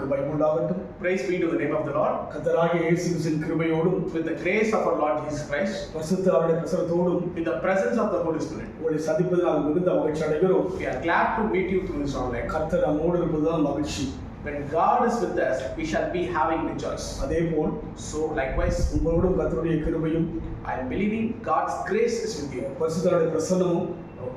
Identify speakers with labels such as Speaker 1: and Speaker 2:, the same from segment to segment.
Speaker 1: ஆண்டவருக்கு பயமுண்டாகட்டும்
Speaker 2: Praise be to the name of the Lord.
Speaker 1: கத்தராகிய இயேசு கிறிஸ்துவின் கிருபையோடும்
Speaker 2: With the grace of our Lord Jesus Christ,
Speaker 1: பரிசுத்த அவருடைய பிரசனத்தோடும்
Speaker 2: the presence of the Holy Spirit,
Speaker 1: உங்களை சந்திப்பதில் நாங்கள் மிகுந்த மகிழ்ச்சி அடைகிறோம்
Speaker 2: we are glad to meet you through this online.
Speaker 1: கர்த்தர் நம்மோடு இருப்பதுதான் மகிழ்ச்சி
Speaker 2: When God is with us, we shall be having rejoice.
Speaker 1: அதே போல்
Speaker 2: So, likewise,
Speaker 1: உங்களோடும் கர்த்தருடைய கிருபையும்
Speaker 2: I am believing God's grace is with you.
Speaker 1: பரிசுத்தருடைய பிரசன்னமும்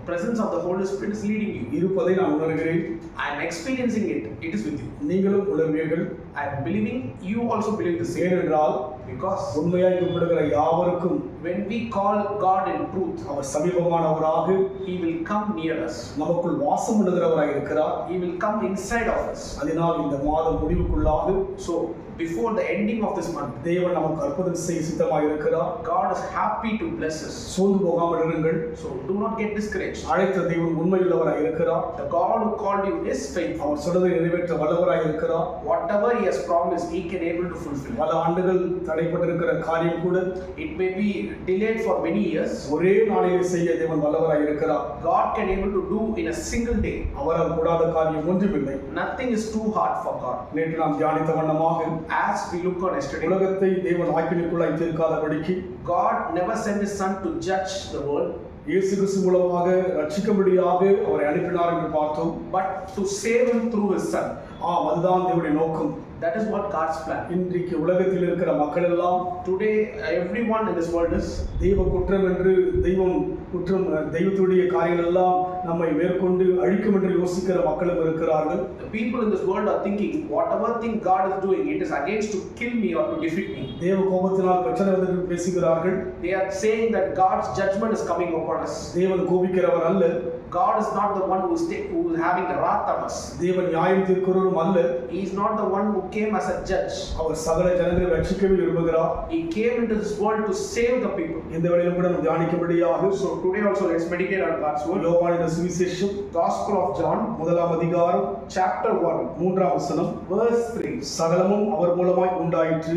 Speaker 2: presence of the Holy Spirit is leading you.
Speaker 1: இருப்பதை நான் உணர்கிறேன்
Speaker 2: I am experiencing it. It is with you.
Speaker 1: நீங்களும் உணர்வீர்கள்
Speaker 2: I am believing you also believe the same.
Speaker 1: ஏனென்றால்
Speaker 2: Because
Speaker 1: உண்மையாய் கூப்பிடுகிற யாவருக்கும்
Speaker 2: when we call God in truth,
Speaker 1: our சமீபமானவராக
Speaker 2: He will come near us.
Speaker 1: நமக்குள் வாசம் பண்ணுகிறவராக இருக்கிறார்
Speaker 2: He will come inside of us.
Speaker 1: அதனால் இந்த மாதம் முடிவுக்குள்ளாக
Speaker 2: So, before the ending of this month,
Speaker 1: தேவன் நமக்கு அற்புதம் செய்ய சித்தமாக இருக்கிறார்
Speaker 2: God is happy to bless us.
Speaker 1: சோர்ந்து போகாமல் இருங்கள்
Speaker 2: So do not get discouraged.
Speaker 1: அழைத்த தெய்வம் உண்மையுள்ளவராக இருக்கிறார்
Speaker 2: The God who called you is faithful.
Speaker 1: அவர் சொன்னதை நிறைவேற்ற வல்லவராக இருக்கிறார்
Speaker 2: Whatever He has promised, He can able to fulfill.
Speaker 1: பல ஆண்டுகள் தடைப்பட்டிருக்கிற காரியம் கூட
Speaker 2: It may be delayed for many years.
Speaker 1: ஒரே நாளிலே செய்ய தேவன் வல்லவராக இருக்கிறார்
Speaker 2: God can able to do in a single day.
Speaker 1: அவரால் கூடாத காரியம் ஒன்றுமில்லை
Speaker 2: Nothing is too hard for God.
Speaker 1: நேற்று நாம் தியானித்த வண்ணமாக
Speaker 2: As we look on yesterday,
Speaker 1: உலகத்தை தேவன் ஆக்கினுக்குள்ளாய் தீர்க்காதபடிக்கு
Speaker 2: God never sent His Son to judge the world,
Speaker 1: இயேசு கிறிஸ்து மூலமாக ரட்சிக்கும்படியாக அவரை அனுப்பினார் என்று பார்த்தோம்
Speaker 2: but to save Him through His Son.
Speaker 1: ஆம் அதுதான் தேவனுடைய நோக்கம்
Speaker 2: That is what God's plan.
Speaker 1: இன்றைக்கு உலகத்தில் இருக்கிற மக்கள் எல்லாம்
Speaker 2: Today, everyone in this world is
Speaker 1: தெய்வ குற்றம் என்று தெய்வம் குற்றம் தெய்வத்துடைய காரியங்கள் எல்லாம் நம்மை மேற்கொண்டு அழிக்கும் என்று யோசிக்கிற மக்களும் இருக்கிறார்கள்
Speaker 2: The people in this world are thinking, whatever thing God is doing, it is against to kill me or to defeat me.
Speaker 1: தேவ கோபத்தினால் பிரச்சனை வந்து பேசுகிறார்கள்
Speaker 2: They are saying that God's judgment is coming upon us.
Speaker 1: தேவன் கோபிக்கிறவர் அல்ல
Speaker 2: God is not the one who is, ta- who is having wrath on us.
Speaker 1: தேவன் நியாயம் தீர்க்கிறவரும் அல்ல
Speaker 2: He is not the one who came as a judge.
Speaker 1: அவர் சகல ஜனங்களை ரட்சிக்கவே விரும்புகிறார்
Speaker 2: He came into this world to save the people.
Speaker 1: இந்த வேளையிலும் கூட நாம் தியானிக்கும்படியாக
Speaker 2: So today also let's meditate on God's word.
Speaker 1: யோவானின் சுவிசேஷம்
Speaker 2: Gospel of John,
Speaker 1: முதலாம் அதிகாரம்
Speaker 2: chapter 1,
Speaker 1: மூன்றாம் வசனம்
Speaker 2: verse 3.
Speaker 1: சகலமும் அவர் மூலமாய் உண்டாயிற்று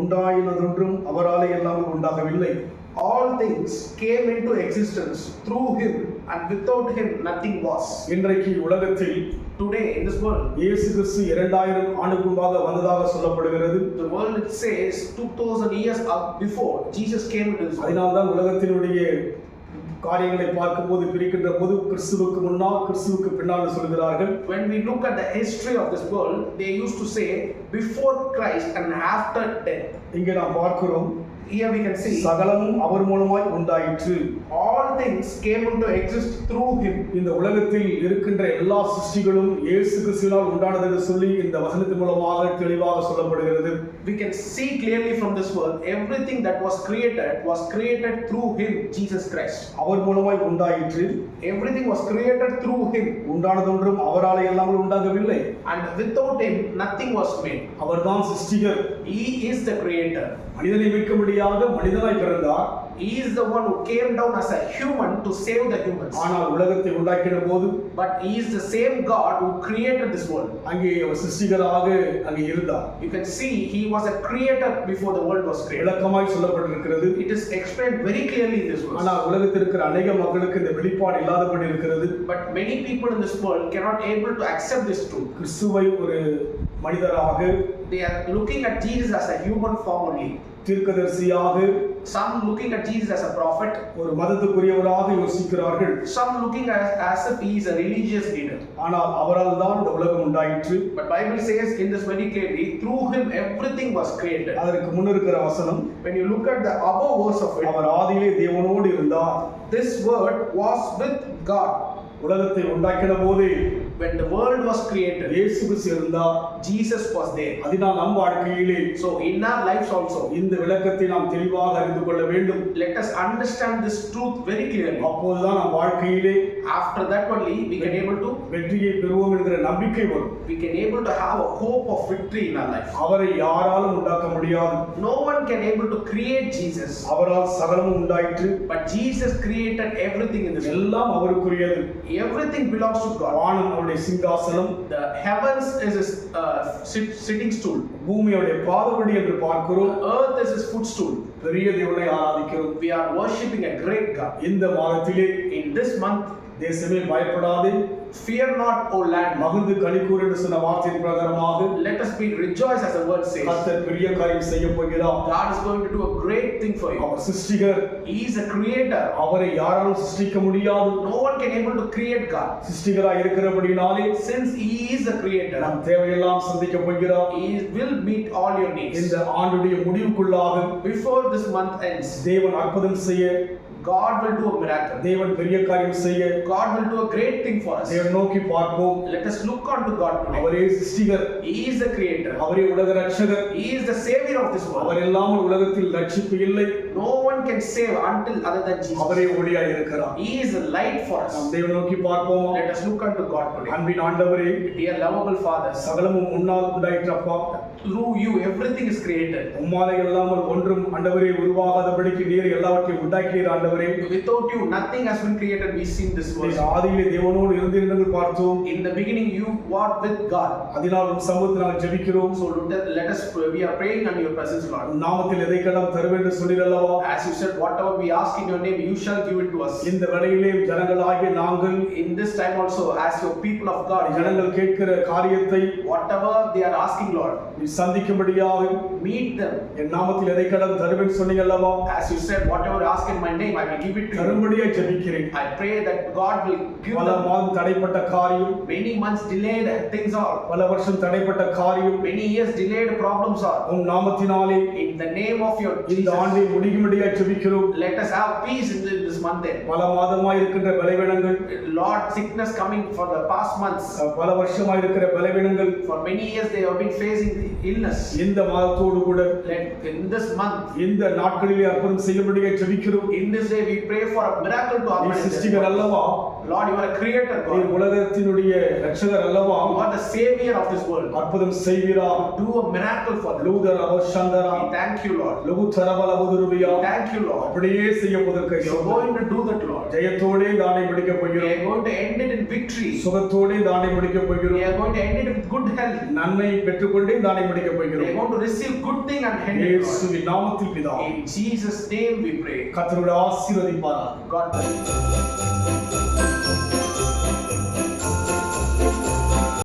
Speaker 1: உண்டாயினதொன்றும் அவராலே எல்லாமல் உண்டாகவில்லை
Speaker 2: All things came into existence through him, and without him nothing was.
Speaker 1: இன்றைக்கு உலகத்தில்
Speaker 2: Today in this world,
Speaker 1: இயேசு கிறிஸ்து இரண்டாயிரம் ஆண்டுக்கு முன்பாக வந்ததாக சொல்லப்படுகிறது
Speaker 2: the world it says 2000 years up before Jesus came into this world.
Speaker 1: அதனால்தான் உலகத்தினுடைய காரியங்களை பார்க்கும்போது பிரிக்கின்ற போது கிறிஸ்துவுக்கு முன்னால் கிறிஸ்துவுக்கு பின்னால் சொல்கிறார்கள்
Speaker 2: When we look at the history of this world, they used to say before Christ and after death.
Speaker 1: இங்கே நாம் பார்க்கிறோம்
Speaker 2: Here we can see
Speaker 1: சகலமும் அவர் மூலமாய் உண்டாயிற்று
Speaker 2: all things came into exist through him.
Speaker 1: இந்த உலகத்தில் இருக்கின்ற எல்லா சிருஷ்டிகளும் இயேசு கிறிஸ்துவினால் உண்டானது என்று சொல்லி இந்த வசனத்தின் மூலமாக தெளிவாக சொல்லப்படுகிறது
Speaker 2: We can see clearly from this world everything that was created was created through him, Jesus Christ.
Speaker 1: அவர் மூலமாய் உண்டாயிற்று
Speaker 2: Everything was created through him,
Speaker 1: உண்டானதொன்றும் அவராலே இல்லாமல் உண்டாகவில்லை
Speaker 2: and without him, nothing was made.
Speaker 1: அவர்தான் சிருஷ்டிகர்
Speaker 2: He is the creator.
Speaker 1: மனிதனை மீட்கும்படியாக மனிதனாய் பிறந்தார்
Speaker 2: He is the one who came down as a human to save the humans.
Speaker 1: ஆனால் உலகத்தை உண்டாக்கின போது
Speaker 2: But he is the same God who created this world.
Speaker 1: அங்கே அவர் சிருஷ்டிகராக அங்கே இருந்தார்
Speaker 2: You can see he was a creator before the world was created.
Speaker 1: விளக்கமாய் சொல்லப்பட்டிருக்கிறது
Speaker 2: It is explained very clearly in this verse.
Speaker 1: ஆனால் உலகத்தில் இருக்கிற அநேக மக்களுக்கு இந்த வெளிப்பாடு இல்லாதபடி இருக்கிறது
Speaker 2: But many people in this world cannot able to accept this truth.
Speaker 1: கிறிஸ்துவை ஒரு மனிதராக
Speaker 2: They are looking at Jesus as a human form only.
Speaker 1: தீர்க்கதரிசியாக
Speaker 2: Some looking at Jesus as a prophet.
Speaker 1: ஒரு மதத்துக்குரியவராக யோசிக்கிறார்கள்
Speaker 2: Some looking at as if he is a religious leader.
Speaker 1: ஆனால் அவரால் தான் இந்த உலகம் உண்டாயிற்று
Speaker 2: But Bible says in this very clearly, through him everything was created.
Speaker 1: அதற்கு முன் இருக்கிற வசனம்
Speaker 2: When you look at the above verse of it,
Speaker 1: அவர் ஆதியிலே தேவனோடு இருந்தார்
Speaker 2: this word was with God.
Speaker 1: உலகத்தை உண்டாக்கின போதே
Speaker 2: When the world was created,
Speaker 1: இயேசு கிறிஸ்து இருந்தார்
Speaker 2: Jesus was there.
Speaker 1: அதனால் நம் வாழ்க்கையிலே
Speaker 2: So in our lives also,
Speaker 1: இந்த விளக்கத்தை நாம் தெளிவாக அறிந்து கொள்ள வேண்டும்
Speaker 2: let us understand this truth very clearly.
Speaker 1: அப்போதுதான் நம் வாழ்க்கையிலே
Speaker 2: After that only, we can able to
Speaker 1: வெற்றியை பெறுவோம் என்கிற நம்பிக்கை வரும்
Speaker 2: we can able to have a hope of victory in our life.
Speaker 1: அவரை யாராலும் உண்டாக்க முடியாது
Speaker 2: No one can able to create Jesus,
Speaker 1: அவரால் சகலமும் உண்டாயிற்று
Speaker 2: but Jesus created everything in this.
Speaker 1: எல்லாம் அவருக்குரியது
Speaker 2: Everything belongs to God.
Speaker 1: வானம் அவருடைய சிங்காசனம்
Speaker 2: The heavens is his uh, sit, sitting stool.
Speaker 1: பூமி அவருடைய பாதபடி என்று பார்க்கிறோம்
Speaker 2: Earth is his footstool.
Speaker 1: பெரிய தேவனை ஆராதிக்கிறோம்
Speaker 2: We are worshipping a great God.
Speaker 1: இந்த மாதத்திலே
Speaker 2: In this month,
Speaker 1: தேசமே பயப்படாதே
Speaker 2: fear not, O land.
Speaker 1: மகிழ்ந்து கலிக்கூர் என்று சொன்ன வார்த்தையின் பிரகாரமாக
Speaker 2: Let us be rejoice, as the word says.
Speaker 1: கர்த்தர் பெரிய காரியம் செய்ய போகிறார்
Speaker 2: God is going to do a great thing for you.
Speaker 1: Our சிருஷ்டிகர்
Speaker 2: He is a creator.
Speaker 1: அவரை யாராலும் சிருஷ்டிக்க முடியாது
Speaker 2: No one can able to create God.
Speaker 1: சிருஷ்டிகராய் இருக்கிறபடினாலே
Speaker 2: Since He is a creator,
Speaker 1: நம் தேவையெல்லாம் சந்திக்க போகிறார்
Speaker 2: He will meet all your needs.
Speaker 1: இந்த ஆண்டுடைய முடிவுக்குள்ளாக
Speaker 2: Before this month ends,
Speaker 1: தேவன் அற்புதம் செய்ய
Speaker 2: God will do a miracle.
Speaker 1: தேவன் பெரிய காரியம் செய்ய
Speaker 2: God will do a great thing for us.
Speaker 1: தேவன் நோக்கி பார்ப்போம்
Speaker 2: Let us look unto God today.
Speaker 1: அவரே
Speaker 2: He is the creator.
Speaker 1: அவரே உலக ரட்சகர்
Speaker 2: the savior of this world.
Speaker 1: அவர் இல்லாமல் உலகத்தில் ரட்சிப்பு இல்லை
Speaker 2: No one can save until other than Jesus.
Speaker 1: அவரே ஒளியாய் இருக்கிறார்
Speaker 2: He is a light for
Speaker 1: நாம்
Speaker 2: us.
Speaker 1: தேவன் நோக்கி பார்ப்போமா
Speaker 2: Let us look unto God today.
Speaker 1: அன்பின் ஆண்டவரே
Speaker 2: Dear lovable Father,
Speaker 1: சகலமும் முன்னால் உண்டாயிற்றப்பா
Speaker 2: through you everything is created.
Speaker 1: உம்மாலை இல்லாமல் ஒன்றும் ஆண்டவரே உருவாகாதபடிக்கு நீர் எல்லாவற்றையும் உண்டாக்கினீர் ஆண்டவரே
Speaker 2: Without you, nothing has been created. We see in this
Speaker 1: நீர்
Speaker 2: verse.
Speaker 1: ஆதியிலே தேவனோடு இருந்திருந்தங்கள் பார்த்தோம்
Speaker 2: In the beginning, you walked with God.
Speaker 1: அதனால் உம் சமூகத்தில் நாங்கள் ஜெபிக்கிறோம்
Speaker 2: So let let us, we are praying on your presence, Lord.
Speaker 1: உம் நாமத்தில் எதை கெல்லாம் தருவென்று சொன்னீரல்லவா
Speaker 2: As you said, whatever we ask in your name, you shall give it to us.
Speaker 1: இந்த வேளையிலே ஜனங்களாகிய நாங்கள்
Speaker 2: In this time also, as your people of God,
Speaker 1: ஜனங்கள் கேட்கிற காரியத்தை
Speaker 2: whatever they are asking, Lord,
Speaker 1: நீ சந்திக்கும்படியாக
Speaker 2: meet them.
Speaker 1: என் நாமத்தில் எதை கடன் தருவேன் சொன்னீங்கல்லவா
Speaker 2: As you said, whatever you ask in my name, I will give it to you.
Speaker 1: தரும்படியாக ஜெபிக்கிறேன்
Speaker 2: I pray that God will give
Speaker 1: பல
Speaker 2: them
Speaker 1: மாதம் தடைப்பட்ட காரியம்
Speaker 2: many months delayed things are,
Speaker 1: பல வருஷம் தடைப்பட்ட காரியம்
Speaker 2: many years delayed problems are.
Speaker 1: உம் நாமத்தினாலே
Speaker 2: In the name of your
Speaker 1: இந்த
Speaker 2: Jesus,
Speaker 1: ஆண்டை முடிக்கும்படியாக ஜெபிக்கிறோம்
Speaker 2: let us have peace in this this month end.
Speaker 1: பல மாதமாய் இருக்கின்ற பலவீனங்கள்
Speaker 2: Lord, sickness coming for the past months.
Speaker 1: பல வருஷமாய் இருக்கிற பலவீனங்கள்
Speaker 2: For many years they have been facing the illness.
Speaker 1: இந்த மாதத்தோடு கூட
Speaker 2: Let in this month,
Speaker 1: இந்த நாட்களிலே அற்புதம் செய்யும்படியாக ஜெபிக்கிறோம்
Speaker 2: in this day, we pray for a miracle to happen. world.
Speaker 1: அல்லவா
Speaker 2: Lord, you are a creator,
Speaker 1: நீ
Speaker 2: God.
Speaker 1: உலகத்தினுடைய ரட்சகர் அல்லவா
Speaker 2: You are the savior of this world.
Speaker 1: அற்புதம் செய்வீரா
Speaker 2: a miracle for them.
Speaker 1: Luther அவசந்தரா
Speaker 2: thank you, Lord.
Speaker 1: லகு தரபல உதுருவியா
Speaker 2: Thank you, Lord.
Speaker 1: அப்படியே செய்ய போதற்கு
Speaker 2: You are going to do that, Lord.
Speaker 1: ஜெயத்தோடே தானை முடிக்க போகிறோம்
Speaker 2: are going to end it in victory.
Speaker 1: சுகத்தோடே தானை முடிக்க போகிறோம்
Speaker 2: are going to end it with good health.
Speaker 1: நன்மை பெற்றுக்கொண்டே தானை முடிக்க போகிறோம்
Speaker 2: going to receive good thing and end it, Lord.
Speaker 1: இயேசுவின் நாமத்தில் பிதா
Speaker 2: In Jesus' name we pray.
Speaker 1: கர்த்தருடைய ஆசீர்வதிப்பாரா
Speaker 2: God bless you.